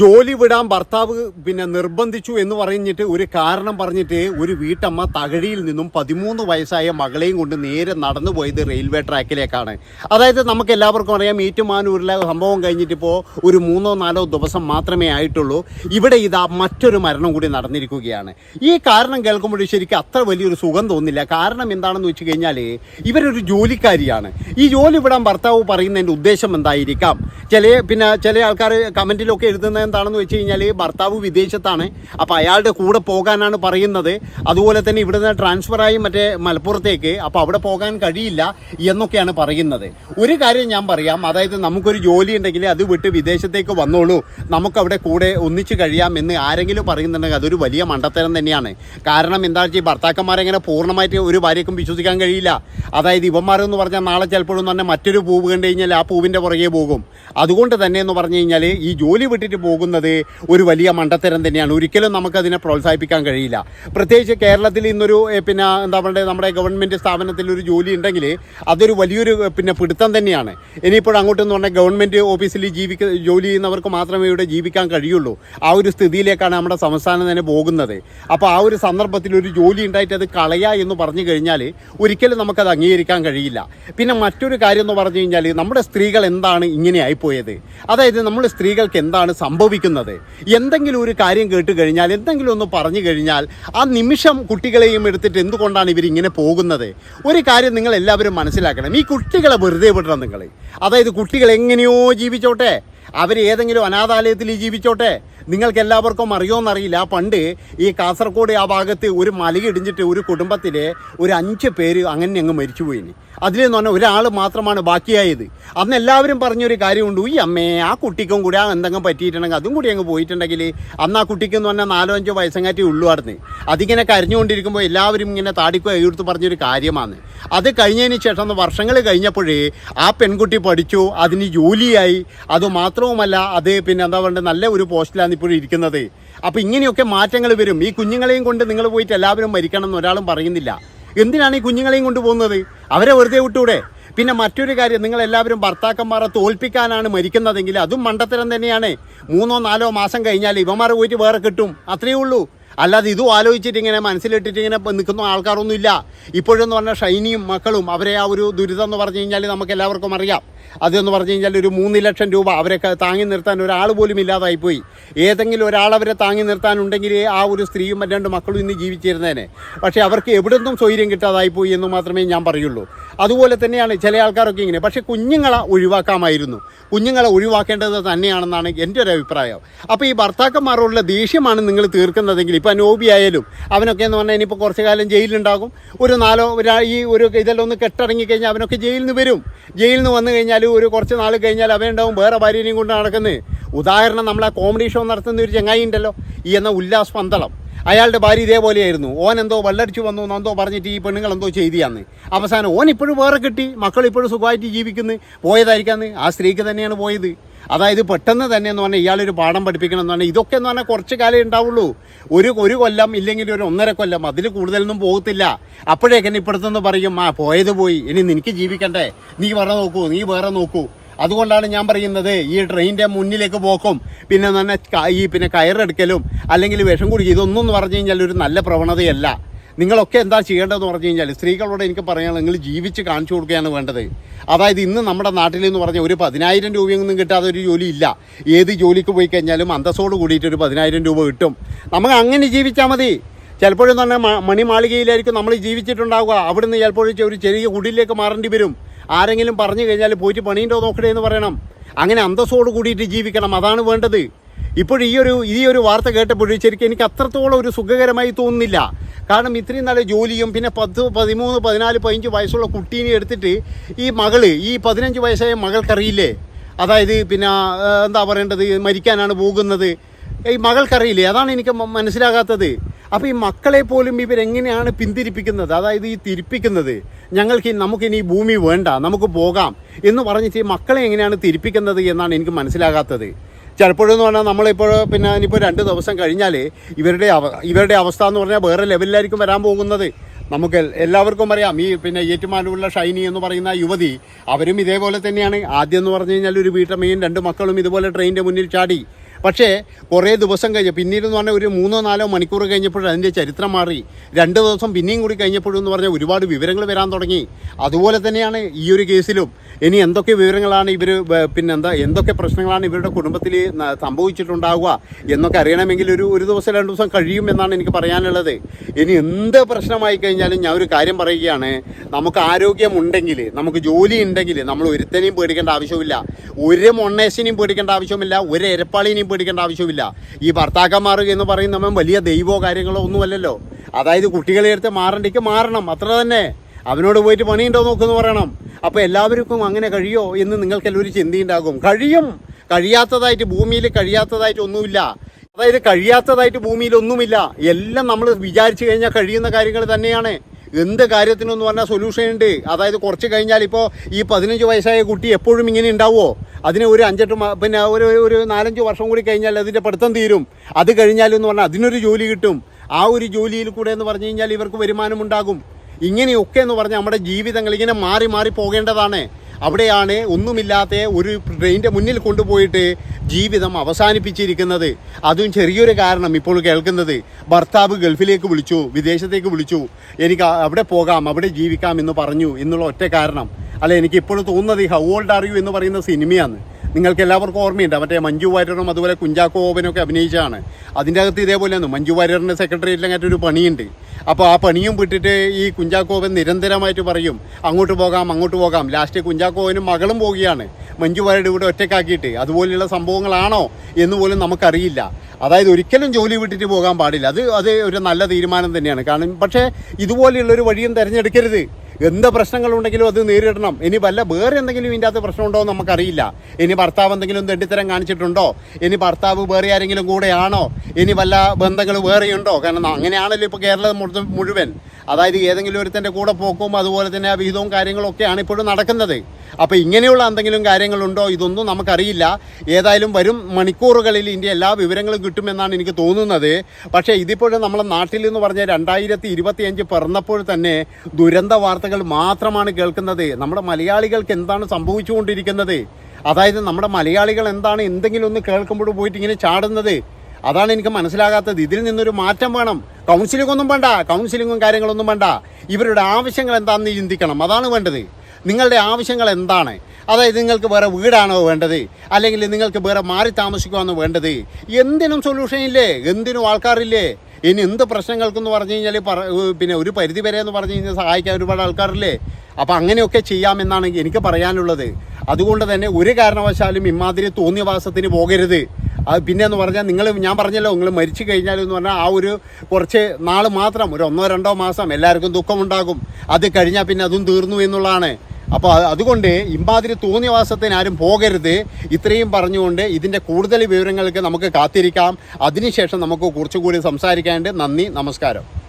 ജോലി വിടാൻ ഭർത്താവ് പിന്നെ നിർബന്ധിച്ചു എന്ന് പറഞ്ഞിട്ട് ഒരു കാരണം പറഞ്ഞിട്ട് ഒരു വീട്ടമ്മ തകഴിയിൽ നിന്നും പതിമൂന്ന് വയസ്സായ മകളെയും കൊണ്ട് നേരെ നടന്നു പോയത് റെയിൽവേ ട്രാക്കിലേക്കാണ്. അതായത് നമുക്ക് എല്ലാവർക്കും അറിയാം ഏറ്റുമാനൂരിലെ സംഭവം കഴിഞ്ഞിട്ട് ഇപ്പോൾ ഒരു മൂന്നോ നാലോ ദിവസം മാത്രമേ ആയിട്ടുള്ളൂ. ഇവിടെ ഇതാ മറ്റൊരു മരണം കൂടി നടന്നിരിക്കുകയാണ്. ഈ കാരണം കേൾക്കുമ്പോൾ ശരിക്കും അത്ര വലിയൊരു സുഖം തോന്നില്ല. കാരണം എന്താണെന്ന് വെച്ച് കഴിഞ്ഞാൽ ഇവരൊരു ജോലിക്കാരിയാണ്. ഈ ജോലി വിടാൻ ഭർത്താവ് പറയുന്നതിന്റെ ഉദ്ദേശം എന്തായിരിക്കാം? ചില പിന്നെ ചില ആൾക്കാർ കമന്റിലൊക്കെ എഴുതുന്നത് എന്താണെന്ന് വെച്ച് കഴിഞ്ഞാൽ ഭർത്താവ് വിദേശത്താണ്. അപ്പോൾ അയാളുടെ കൂടെ പോകാനാണ് പറയുന്നത്. അതുപോലെ തന്നെ ഇവിടെ നിന്ന് ട്രാൻസ്ഫറായി മറ്റേ മലപ്പുറത്തേക്ക്. അപ്പോൾ അവിടെ പോകാൻ കഴിയില്ല എന്നൊക്കെയാണ് പറയുന്നത്. ഒരു കാര്യം ഞാൻ പറയാം. അതായത് നമുക്കൊരു ജോലി ഉണ്ടെങ്കിൽ അത് വിട്ട് വിദേശത്തേക്ക് വന്നോളൂ. നമുക്കവിടെ കൂടെ ഒന്നിച്ച് കഴിയാം എന്ന് ആരെങ്കിലും പറയുന്നുണ്ടെങ്കിൽ അതൊരു വലിയ മണ്ടത്തരം തന്നെയാണ്. കാരണം എന്താ വെച്ചാൽ ഭർത്താക്കന്മാരെങ്ങനെ പൂർണമായിട്ട് ഒരു ഭാര്യക്കും വിശ്വസിക്കാൻ കഴിയില്ല. അതായത് ഇവന്മാരെന്ന് പറഞ്ഞാൽ നാളെ ചിലപ്പോഴും തന്നെ മറ്റൊരു പൂവ് കണ്ടു കഴിഞ്ഞാൽ ആ പൂവിന്റെ പുറകെ പോകും. അതുകൊണ്ട് തന്നെ എന്ന് പറഞ്ഞു കഴിഞ്ഞാൽ ഈ ജോലി വിട്ടിട്ട് പോകുന്നത് ഒരു വലിയ മണ്ടത്തരം തന്നെയാണ്. ഒരിക്കലും നമുക്കതിനെ പ്രോത്സാഹിപ്പിക്കാൻ കഴിയില്ല. പ്രത്യേകിച്ച് കേരളത്തിൽ ഇന്നൊരു പിന്നെ എന്താ പറയുക നമ്മുടെ ഗവൺമെന്റ് സ്ഥാപനത്തിൽ ഒരു ജോലി ഉണ്ടെങ്കിൽ അതൊരു വലിയൊരു പിന്നെ പിടുത്തം തന്നെയാണ്. ഇനിയിപ്പോൾ അങ്ങോട്ടെന്ന് പറഞ്ഞാൽ ഗവൺമെന്റ് ഓഫീസിൽ ജീവിക്ക ജോലി ചെയ്യുന്നവർക്ക് മാത്രമേ ഇവിടെ ജീവിക്കാൻ കഴിയുള്ളൂ. ആ ഒരു സ്ഥിതിയിലേക്കാണ് നമ്മുടെ സംസ്ഥാനം തന്നെ പോകുന്നത്. അപ്പോൾ ആ ഒരു സന്ദർഭത്തിൽ ഒരു ജോലി ഉണ്ടായിട്ട് അത് കളയുക എന്ന് പറഞ്ഞു കഴിഞ്ഞാൽ ഒരിക്കലും നമുക്കത് അംഗീകരിക്കാൻ കഴിയില്ല. പിന്നെ മറ്റൊരു കാര്യം എന്ന് പറഞ്ഞു കഴിഞ്ഞാൽ നമ്മുടെ സ്ത്രീകൾ എന്താണ് ഇങ്ങനെ ആയിപ്പോയത്? അതായത് നമ്മുടെ സ്ത്രീകൾക്ക് എന്താണ് സംഭവിക്കുന്നത്. എന്തെങ്കിലും ഒരു കാര്യം കേട്ട് കഴിഞ്ഞാൽ എന്തെങ്കിലും ഒന്ന് പറഞ്ഞു കഴിഞ്ഞാൽ ആ നിമിഷം കുട്ടികളെയും എടുത്തിട്ട് എന്തുകൊണ്ടാണ് ഇവരിങ്ങനെ പോകുന്നത്? ഒരു കാര്യം നിങ്ങൾ എല്ലാവരും മനസ്സിലാക്കണം. ഈ കുട്ടികളെ വെറുതെ വിടണം നിങ്ങൾ അതായത് കുട്ടികൾ എങ്ങനെയോ ജീവിച്ചോട്ടെ. അവർ ഏതെങ്കിലും അനാഥാലയത്തിൽ ജീവിച്ചോട്ടെ. നിങ്ങൾക്ക് എല്ലാവർക്കും അറിയോന്നറിയില്ല. പണ്ട് ഈ കാസർഗോഡ് ആ ഭാഗത്ത് ഒരു മലയിടിഞ്ഞിട്ട് ഒരു കുടുംബത്തിലെ ഒരു അഞ്ച് പേര് അങ്ങനെ അങ്ങ് മരിച്ചുപോയിന്. നിന്ന് പറഞ്ഞാൽ ഒരാൾ മാത്രമാണ് ബാക്കിയായത്. അന്ന് എല്ലാവരും പറഞ്ഞൊരു കാര്യമുണ്ട്. ഈ അമ്മേ ആ കുട്ടിക്കും കൂടി ആ എന്തെങ്കിലും പറ്റിയിട്ടുണ്ടെങ്കിൽ അതും കൂടി അങ്ങ് പോയിട്ടുണ്ടെങ്കിൽ അന്ന് ആ കുട്ടിക്ക് എന്ന് പറഞ്ഞാൽ നാലോ അഞ്ചോ വയസ്സങ്ങാറ്റി ഉള്ളുവാർന്ന് അതിങ്ങനെ കരഞ്ഞുകൊണ്ടിരിക്കുമ്പോൾ എല്ലാവരും ഇങ്ങനെ താടിക്കോ എഴുത്ത് പറഞ്ഞൊരു കാര്യമാണ്. അത് കഴിഞ്ഞതിന് ശേഷം വർഷങ്ങൾ കഴിഞ്ഞപ്പോഴേ ആ പെൺകുട്ടി പഠിച്ചു അതിന് ജോലിയായി. അതുമാത്രവുമല്ല അത് പിന്നെ എന്താ പറയുക നല്ല ഒരു പോസ്റ്റിലാണ് ഇപ്പോഴും ഇരിക്കുന്നത്. അപ്പോൾ ഇങ്ങനെയൊക്കെ മാറ്റങ്ങൾ വരും. ഈ കുഞ്ഞുങ്ങളെയും കൊണ്ട് നിങ്ങൾ പോയിട്ട് എല്ലാവരും മരിക്കണം എന്ന് ഒരാളും പറയുന്നില്ല. എന്തിനാണ് ഈ കുഞ്ഞുങ്ങളെയും കൊണ്ട് പോകുന്നത്? അവരെ വെറുതെ വിട്ടൂടെ? പിന്നെ മറ്റൊരു കാര്യം നിങ്ങൾ എല്ലാവരും ഭർത്താക്കന്മാരെ തോൽപ്പിക്കാനാണ് മരിക്കുന്നതെങ്കിൽ അതും മണ്ടത്തരം തന്നെയാണ്. മൂന്നോ നാലോ മാസം കഴിഞ്ഞാൽ ഇവന്മാരെ പോയിട്ട് വേറെ കിട്ടും. അത്രയേ ഉള്ളൂ. അല്ലാതെ ഇതും ആലോചിച്ചിട്ട് ഇങ്ങനെ മനസ്സിലിട്ടിട്ട് ഇങ്ങനെ നിൽക്കുന്ന ആൾക്കാരൊന്നും ഇല്ല. ഇപ്പോഴെന്ന് പറഞ്ഞാൽ ഷൈനിയും മക്കളും അവരെ ആ ഒരു ദുരിതം എന്ന് പറഞ്ഞു കഴിഞ്ഞാൽ നമുക്ക് എല്ലാവർക്കും അറിയാം. അതെന്ന് പറഞ്ഞു കഴിഞ്ഞാൽ ഒരു മൂന്ന് ലക്ഷം രൂപ അവരെ താങ്ങി നിർത്താൻ ഒരാൾ പോലും ഇല്ലാതായിപ്പോയി ഏതെങ്കിലും ഒരാൾ അവരെ താങ്ങി നിർത്താനുണ്ടെങ്കിൽ ആ ഒരു സ്ത്രീയും രണ്ട് മക്കളും ഇന്ന് ജീവിച്ചിരുന്നേനെ. പക്ഷേ അവർക്ക് എവിടെ നിന്നും സ്വൈര്യം കിട്ടാതായിപ്പോയി എന്ന് മാത്രമേ ഞാൻ പറയുള്ളൂ. അതുപോലെ തന്നെയാണ് ചില ആൾക്കാരൊക്കെ ഇങ്ങനെ. പക്ഷേ കുഞ്ഞുങ്ങളെ ഒഴിവാക്കാമായിരുന്നു. കുഞ്ഞുങ്ങളെ ഒഴിവാക്കേണ്ടത് തന്നെയാണെന്നാണ് എന്റെ ഒരു അഭിപ്രായം. അപ്പോൾ ഈ ഭർത്താക്കന്മാരോടുള്ള ദേഷ്യമാണ് നിങ്ങൾ തീർക്കുന്നതെങ്കിൽ ഇപ്പോൾ നോബി ആയാലും അവനൊക്കെ എന്ന് പറഞ്ഞാൽ ഇനിയിപ്പോൾ കുറച്ച് കാലം ജയിലിലുണ്ടാകും. ഒരു നാലോ ഈ ഒരു ഇതെല്ലാം ഒന്ന് കെട്ടിറങ്ങിക്കഴിഞ്ഞാൽ അവനൊക്കെ ജയിലിൽ നിന്ന് വരും. ജയിലിൽ നിന്ന് വന്നു കഴിഞ്ഞാൽ ഒരു കുറച്ച് നാൾ കഴിഞ്ഞാൽ അവനുണ്ടാവും വേറെ ഭാര്യനെയും കൊണ്ട് നടക്കുന്നത്. ഉദാഹരണം നമ്മളെ കോമഡി ഷോ നടത്തുന്ന ഒരു ചങ്ങായി ഉണ്ടല്ലോ ഈ എന്ന ഉല്ലാസ് പന്തളം. അയാളുടെ ഭാര്യ ഇതേപോലെയായിരുന്നു. ഓൻ എന്തോ വല്ലടിച്ചു വന്നു എന്തോ പറഞ്ഞിട്ട് ഈ പെണ്ണുങ്ങൾ എന്തോ ചെയ്തിയാന്ന്. അവസാനം ഓൻ ഇപ്പോഴും വേറെ കിട്ടി മക്കൾ ഇപ്പോഴും സുഖമായിട്ട് ജീവിക്കുന്നു പോയതായിരിക്കാന്ന്. ആ സ്ത്രീക്ക് തന്നെയാണ് പോയത്. അതായത് പെട്ടെന്ന് തന്നെ എന്ന് പറഞ്ഞാൽ ഇയാളൊരു പാഠം പഠിപ്പിക്കണം എന്ന് പറഞ്ഞാൽ ഇതൊക്കെ എന്ന് പറഞ്ഞാൽ കുറച്ച് കാലേ ഉണ്ടാവുള്ളൂ. ഒരു ഒരു കൊല്ലം ഇല്ലെങ്കിൽ ഒരു ഒന്നര കൊല്ലം അതിൽ കൂടുതലൊന്നും പോകത്തില്ല. അപ്പോഴേക്കെന്നെ ഇപ്പുറത്തുനിന്ന് പറയും ആ പോയത് പോയി. ഇനി നിനക്ക് ജീവിക്കണ്ടേ. നീ വേറെ നോക്കൂ നീ വേറെ നോക്കൂ. അതുകൊണ്ടാണ് ഞാൻ പറയുന്നത് ഈ ട്രെയിനിന്റെ മുന്നിലേക്ക് പോക്കും പിന്നെ തന്നെ ഈ പിന്നെ കയറെടുക്കലും അല്ലെങ്കിൽ വിഷം കുടിക്കുക ഇതൊന്നും എന്ന് പറഞ്ഞു കഴിഞ്ഞാൽ ഒരു നല്ല പ്രവണതയല്ല. നിങ്ങളൊക്കെ എന്താ ചെയ്യേണ്ടതെന്ന് പറഞ്ഞു കഴിഞ്ഞാൽ സ്ത്രീകളോട് എനിക്ക് പറയാനുള്ളത് നിങ്ങൾ ജീവിച്ച് കാണിച്ചു കൊടുക്കുകയാണ് വേണ്ടത്. അതായത് ഇന്ന് നമ്മുടെ നാട്ടിൽ എന്ന് പറഞ്ഞാൽ ഒരു പതിനായിരം രൂപയൊന്നും കിട്ടാതെ ഒരു ജോലി ഇല്ല. ഏത് ജോലിക്ക് പോയി കഴിഞ്ഞാലും അന്തസ്സോട് കൂടിയിട്ട് ഒരു പതിനായിരം രൂപ കിട്ടും. നമുക്ക് അങ്ങനെ ജീവിച്ചാൽ മതി. ചിലപ്പോഴും തന്നെ മണിമാളികയിലായിരിക്കും നമ്മൾ ജീവിച്ചിട്ടുണ്ടാവുക. അവിടുന്ന് ചിലപ്പോഴും ഒരു ചെറിയ കുടിലേക്ക് മാറേണ്ടി വരും. ആരെങ്കിലും പറഞ്ഞു കഴിഞ്ഞാൽ പോയിട്ട് പണിയുണ്ടോ നോക്കണേ എന്ന് പറയണം. അങ്ങനെ അന്തസ്സോട് കൂടിയിട്ട് ജീവിക്കണം. അതാണ് വേണ്ടത്. ഇപ്പോൾ ഈ ഒരു ഈ ഒരു വാർത്ത കേട്ടപ്പോഴും ശരിക്കും എനിക്ക് അത്രത്തോളം ഒരു സുഖകരമായി തോന്നുന്നില്ല. കാരണം ഇത്രയും നല്ല ജോലിയും പിന്നെ പത്ത് പതിമൂന്ന് പതിനാല് പതിനഞ്ച് വയസ്സുള്ള കുട്ടീനെ എടുത്തിട്ട് ഈ മകൾ ഈ പതിനഞ്ച് വയസ്സായ മകൾക്കറിയില്ലേ? അതായത് പിന്നെ എന്താ പറയേണ്ടത്? മരിക്കാനാണ് പോകുന്നത്. ഈ മകൾക്കറിയില്ലേ? അതാണ് എനിക്ക് മനസ്സിലാകാത്തത്. അപ്പോൾ ഈ മക്കളെ പോലും ഇവരെങ്ങനെയാണ് പിന്തിരിപ്പിക്കുന്നത്? അതായത് ഈ തിരിപ്പിക്കുന്നത്. ഞങ്ങൾക്ക് നമുക്കിനി ഭൂമി വേണ്ട നമുക്ക് പോകാം എന്ന് പറഞ്ഞിട്ട് ഈ മക്കളെ എങ്ങനെയാണ് തിരിപ്പിക്കുന്നത് എന്നാണ് എനിക്ക് മനസ്സിലാകാത്തത്. ചിലപ്പോഴെന്ന് പറഞ്ഞാൽ നമ്മളിപ്പോൾ പിന്നെ ഇനിയിപ്പോൾ രണ്ട് ദിവസം കഴിഞ്ഞാൽ ഇവരുടെ അവ ഇവരുടെ അവസ്ഥ എന്ന് പറഞ്ഞാൽ വേറെ ലെവലിലായിരിക്കും വരാൻ പോകുന്നത്. നമുക്ക് എല്ലാവർക്കും അറിയാം ഈ പിന്നെ ഏറ്റുമാനൂരിലെ ഷൈനി എന്ന് പറയുന്ന യുവതി അവരും ഇതേപോലെ തന്നെയാണ്. ആദ്യം എന്ന് പറഞ്ഞു കഴിഞ്ഞാൽ ഒരു വീട്ടമ്മയും രണ്ട് മക്കളും ഇതുപോലെ ട്രെയിനിന്റെ മുന്നിൽ ചാടി. പക്ഷേ കുറേ ദിവസം കഴിഞ്ഞ് പിന്നീട് എന്ന് പറഞ്ഞാൽ ഒരു മൂന്നോ നാലോ മണിക്കൂർ കഴിഞ്ഞപ്പോഴും അതിന്റെ ചരിത്രം മാറി. രണ്ട് ദിവസം പിന്നെയും കൂടി കഴിഞ്ഞപ്പോഴും എന്ന് പറഞ്ഞാൽ ഒരുപാട് വിവരങ്ങൾ വരാൻ തുടങ്ങി. അതുപോലെ തന്നെയാണ് ഈ ഒരു കേസിലും. ഇനി എന്തൊക്കെ വിവരങ്ങളാണ് ഇവർ പിന്നെന്താ എന്തൊക്കെ പ്രശ്നങ്ങളാണ് ഇവരുടെ കുടുംബത്തിൽ സംഭവിച്ചിട്ടുണ്ടാവുക എന്നൊക്കെ അറിയണമെങ്കിൽ ഒരു ഒരു ദിവസം രണ്ട് ദിവസം കഴിയും എന്നാണ് എനിക്ക് പറയാനുള്ളത്. ഇനി എന്ത് പ്രശ്നമായി കഴിഞ്ഞാലും ഞാൻ ഒരു കാര്യം പറയുകയാണ്. നമുക്ക് ആരോഗ്യമുണ്ടെങ്കിൽ നമുക്ക് ജോലി ഉണ്ടെങ്കിൽ നമ്മൾ ഒരുത്തനെയും പേടിക്കേണ്ട ആവശ്യമില്ല ഒരു മൊണ്ണേശിനെയും പേടിക്കേണ്ട ആവശ്യമില്ല ഒരു എരപ്പാളിനെയും പേടിക്കേണ്ട ആവശ്യമില്ല ഈ ഭർത്താക്കന്മാർ എന്ന് പറയുന്നവൻ വലിയ ദൈവമോ കാര്യങ്ങളോ ഒന്നുമല്ലല്ലോ. അതായത് കുട്ടികളെ എടുത്ത് മാറണ്ടെങ്കിൽ മാറണം. അത്ര തന്നെ. അവനോട് പോയിട്ട് പണിയുണ്ടോ നോക്കുമെന്ന് പറയണം. അപ്പോൾ എല്ലാവർക്കും അങ്ങനെ കഴിയോ എന്ന് നിങ്ങൾക്കെല്ലാം ഒരു ചിന്തയുണ്ടാകും. കഴിയും. കഴിയാത്തതായിട്ട് ഭൂമിയിൽ കഴിയാത്തതായിട്ട് ഒന്നുമില്ല. അതായത് കഴിയാത്തതായിട്ട് ഭൂമിയിൽ ഒന്നുമില്ല. എല്ലാം നമ്മൾ വിചാരിച്ചു കഴിഞ്ഞാൽ കഴിയുന്ന കാര്യങ്ങൾ തന്നെയാണ്. എന്ത് കാര്യത്തിനെന്ന് പറഞ്ഞാൽ സൊല്യൂഷൻ ഉണ്ട്. അതായത് കുറച്ച് കഴിഞ്ഞാൽ ഇപ്പോൾ ഈ പതിനഞ്ച് വയസ്സായ കുട്ടി എപ്പോഴും ഇങ്ങനെ ഉണ്ടാവുമോ അതിന് ഒരു അഞ്ചെട്ട് പിന്നെ ഒരു ഒരു നാലഞ്ച് വർഷം കൂടി കഴിഞ്ഞാൽ അതിന്റെ പഠിത്തം തീരും. അത് കഴിഞ്ഞാലെന്ന് പറഞ്ഞാൽ അതിനൊരു ജോലി കിട്ടും. ആ ഒരു ജോലിയിൽ കൂടെ എന്ന് പറഞ്ഞു കഴിഞ്ഞാൽ ഇവർക്ക് വരുമാനം ഉണ്ടാകും. ഇങ്ങനെയൊക്കെ എന്ന് പറഞ്ഞാൽ നമ്മുടെ ജീവിതങ്ങൾ ഇങ്ങനെ മാറി മാറി പോകേണ്ടതാണ്. അവിടെയാണ് ഒന്നുമില്ലാത്ത ഒരു ട്രെയിനിന്റെ മുന്നിൽ കൊണ്ടുപോയിട്ട് ജീവിതം അവസാനിപ്പിച്ചിരിക്കുന്നത്. അതും ചെറിയൊരു കാരണം ഇപ്പോൾ കേൾക്കുന്നത്. ഭർത്താവ് ഗൾഫിലേക്ക് വിളിച്ചു വിദേശത്തേക്ക് വിളിച്ചു. എനിക്ക് അവിടെ പോകാം അവിടെ ജീവിക്കാം എന്ന് പറഞ്ഞു എന്നുള്ള ഒറ്റ കാരണം. അല്ല എനിക്ക് ഇപ്പോഴും തോന്നുന്നത് ഹൗ ഓൾഡ് ആർ യു എന്ന് പറയുന്ന സിനിമയാണ്. നിങ്ങൾക്ക് എല്ലാവർക്കും ഓർമ്മയുണ്ട്. മറ്റേ മഞ്ജു വാര്യറും അതുപോലെ കുഞ്ചാക്കോ ഓബനൊക്കെ അഭിനയിച്ചാണ് അതിന്റെ അകത്ത് ഇതേപോലെയാണ് മഞ്ജു വാര്യറിന്റെ സെക്രട്ടേറിയറ്റിലങ്ങായിട്ട് ഒരു പണിയുണ്ട്. അപ്പോൾ ആ പണിയും വിട്ടിട്ട് ഈ കുഞ്ചാക്കോവൻ നിരന്തരമായിട്ട് പറയും അങ്ങോട്ട് പോകാം അങ്ങോട്ട് പോകാം. ലാസ്റ്റ് കുഞ്ചാക്കോവനും മകളും പോവുകയാണ്. മഞ്ജു വാര്യരുടെ ഇവിടെ ഒറ്റക്കാക്കിയിട്ട് അതുപോലെയുള്ള സംഭവങ്ങളാണോ എന്ന് പോലും നമുക്കറിയില്ല. അതായത് ഒരിക്കലും ജോലി വിട്ടിട്ട് പോകാൻ പാടില്ല. അത് അത് ഒരു നല്ല തീരുമാനം തന്നെയാണ്. കാരണം പക്ഷേ ഇതുപോലെയുള്ളൊരു വഴിയും തിരഞ്ഞെടുക്കരുത്. എന്ത് പ്രശ്നങ്ങളുണ്ടെങ്കിലും അത് നേരിടണം. ഇനി വല്ല വേറെ എന്തെങ്കിലും ഇതിന്റെ അകത്ത് പ്രശ്നമുണ്ടോ എന്ന് നമുക്കറിയില്ല. ഇനി ഭർത്താവ് എന്തെങ്കിലും തെണ്ടിത്തരം കാണിച്ചിട്ടുണ്ടോ? ഇനി ഭർത്താവ് വേറെ ആരെങ്കിലും കൂടെയാണോ? ഇനി വല്ല ബന്ധങ്ങൾ വേറെയുണ്ടോ? കാരണം അങ്ങനെയാണല്ലോ ഇപ്പോൾ കേരളം മുഴുവൻ. അതായത് ഏതെങ്കിലും ഒരുത്തന്റെ കൂടെ പോക്കും അതുപോലെ തന്നെ വിഹിതവും കാര്യങ്ങളൊക്കെയാണ് ഇപ്പോഴും നടക്കുന്നത്. അപ്പോൾ ഇങ്ങനെയുള്ള എന്തെങ്കിലും കാര്യങ്ങളുണ്ടോ? ഇതൊന്നും നമുക്കറിയില്ല. ഏതായാലും വരും മണിക്കൂറുകളിൽ ഇതിന്റെ എല്ലാ വിവരങ്ങളും കിട്ടുമെന്നാണ് എനിക്ക് തോന്നുന്നത്. പക്ഷേ ഇതിപ്പോഴും നമ്മളെ നാട്ടിൽ എന്ന് പറഞ്ഞാൽ രണ്ടായിരത്തി ഇരുപത്തിയഞ്ച് പിറന്നപ്പോൾ തന്നെ ദുരന്ത വാർത്തകൾ മാത്രമാണ് കേൾക്കുന്നത്. നമ്മുടെ മലയാളികൾക്ക് എന്താണ് സംഭവിച്ചുകൊണ്ടിരിക്കുന്നത്? അതായത് നമ്മുടെ മലയാളികൾ എന്താണ് എന്തെങ്കിലും ഒന്ന് കേൾക്കുമ്പോൾ പോയിട്ട് ഇങ്ങനെ ചാടുന്നത്? അതാണ് എനിക്ക് മനസ്സിലാകാത്തത്. ഇതിൽ നിന്നൊരു മാറ്റം വേണം. കൗൺസിലിംഗ് ഒന്നും വേണ്ട. കൗൺസിലിങ്ങും കാര്യങ്ങളൊന്നും വേണ്ട. ഇവരുടെ ആവശ്യങ്ങൾ എന്താണെന്ന് ചിന്തിക്കണം. അതാണ് വേണ്ടത്. നിങ്ങളുടെ ആവശ്യങ്ങൾ എന്താണ്? അതായത് നിങ്ങൾക്ക് വേറെ വീടാണോ വേണ്ടത്? അല്ലെങ്കിൽ നിങ്ങൾക്ക് വേറെ മാറി താമസിക്കുവാണോ വേണ്ടത്? എന്തിനും സൊല്യൂഷൻ ഇല്ലേ? എന്തിനും ആൾക്കാരില്ലേ? ഇനി എന്ത് പ്രശ്നങ്ങൾക്കെന്ന് പറഞ്ഞു കഴിഞ്ഞാൽ പിന്നെ ഒരു പരിധി വരെ എന്ന് പറഞ്ഞു കഴിഞ്ഞാൽ സഹായിക്കാൻ ഒരുപാട് ആൾക്കാരില്ലേ? അപ്പോൾ അങ്ങനെയൊക്കെ ചെയ്യാമെന്നാണ് എനിക്ക് പറയാനുള്ളത്. അതുകൊണ്ട് തന്നെ ഒരു കാരണവശാലും ഇമാതിരി തോന്നിയവാസത്തിന് പോകരുത്. അത് പിന്നെ എന്ന് പറഞ്ഞാൽ നിങ്ങൾ ഞാൻ പറഞ്ഞല്ലോ നിങ്ങൾ മരിച്ചു കഴിഞ്ഞാൽ എന്ന് പറഞ്ഞാൽ ആ ഒരു കുറച്ച് നാൾ മാത്രം ഒരു ഒന്നോ രണ്ടോ മാസം എല്ലാവർക്കും ദുഃഖമുണ്ടാകും. അത് കഴിഞ്ഞാൽ പിന്നെ അതും തീർന്നു എന്നുള്ളതാണ്. അപ്പോൾ അതുകൊണ്ട് ഇമ്പാതിരി തോന്നിയവാസത്തിന് ആരും പോകരുത്. ഇത്രയും പറഞ്ഞുകൊണ്ട് ഇതിന്റെ കൂടുതൽ വിവരങ്ങൾക്ക് നമുക്ക് കാത്തിരിക്കാം. അതിനുശേഷം നമുക്ക് കുറച്ചുകൂടി സംസാരിക്കാണ്ട് നന്ദി നമസ്കാരം.